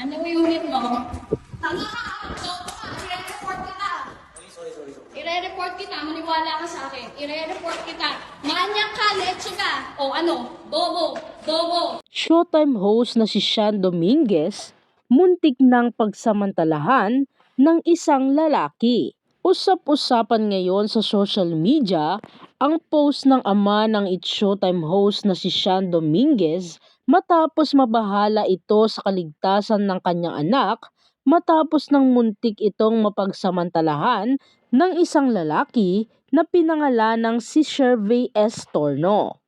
Ano unit mo? Tanga ka! Joke ka! I-report kita! I-report kita, maniwala ka sa akin. I-report kita. Manyak ka, leche ka. O ano, bobo, bobo. Showtime host na si Sean Dominguez muntik ng pagsamantalahan ng isang lalaki. Usap-usapan ngayon sa social media ang post ng ama ng It's Showtime host na si Sean Dominguez matapos mabahala ito sa kaligtasan ng kanyang anak matapos ng muntik itong mapagsamantalahan ng isang lalaki na pinangalan ng si Shervey S. Torno.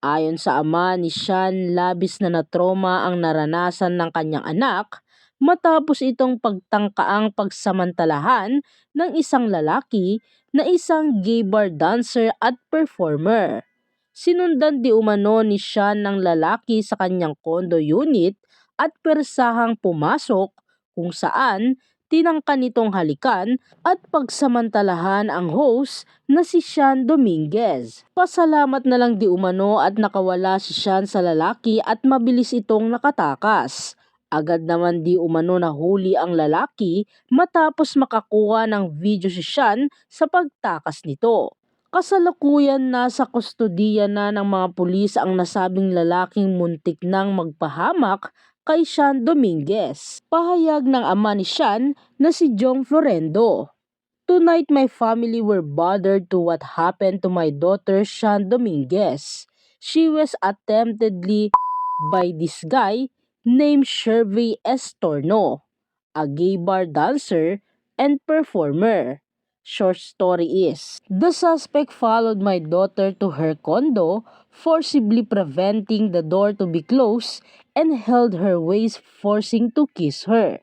Ayon sa ama ni Sean, labis na natroma ang naranasan ng kanyang anak matapos itong pagtangkaang pagsamantalahan ng isang lalaki na isang gay bar dancer at performer. Sinundan di umano ni Sean ng lalaki sa kanyang condo unit at persahang pumasok kung saan tinangka nitong halikan at pagsamantalahan ang host na si Sean Dominguez. Pasalamat na lang di umano at nakawala si Sean sa lalaki at mabilis itong nakatakas. Agad naman di umano nahuli ang lalaki matapos makakuha ng video si Sean sa pagtakas nito. Kasalukuyan na sa kustodiya na ng mga pulis ang nasabing lalaking muntik nang magpahamak kay Sean Dominguez. Pahayag ng ama ni Sean na si Jong Florendo. Tonight my family were bothered to what happened to my daughter Sean Dominguez. She was attemptedly by this guy named Shervey Estorno, a gay bar dancer and performer. Short story is, the suspect followed my daughter to her condo, forcibly preventing the door to be closed and held her waist forcing to kiss her.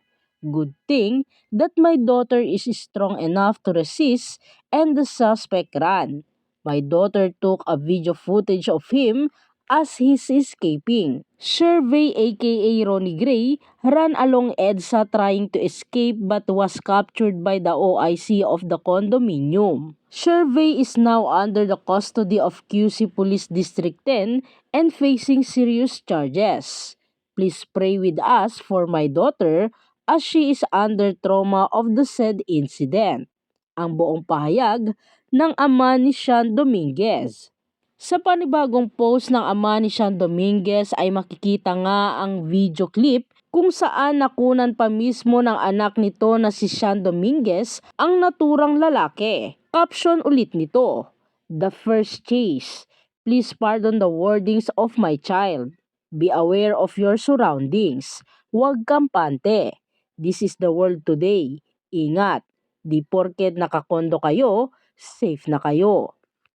Good thing that my daughter is strong enough to resist and the suspect ran. My daughter took a video footage of him as he's escaping. Survey aka Ronnie Gray ran along EDSA trying to escape but was captured by the OIC of the condominium. Survey is now under the custody of QC Police District 10 and facing serious charges. Please pray with us for my daughter as she is under trauma of the said incident. Ang buong pahayag ng ama ni Sean Dominguez. Sa panibagong post ng ama ni Sean Dominguez ay makikita nga ang video clip kung saan nakunan pa mismo ng anak nito na si Sean Dominguez ang naturang lalaki. Caption ulit nito, The first chase. Please pardon the wordings of my child. Be aware of your surroundings. Huwag kampante. This is the world today. Ingat. Di porket nakakondo kayo, safe na kayo.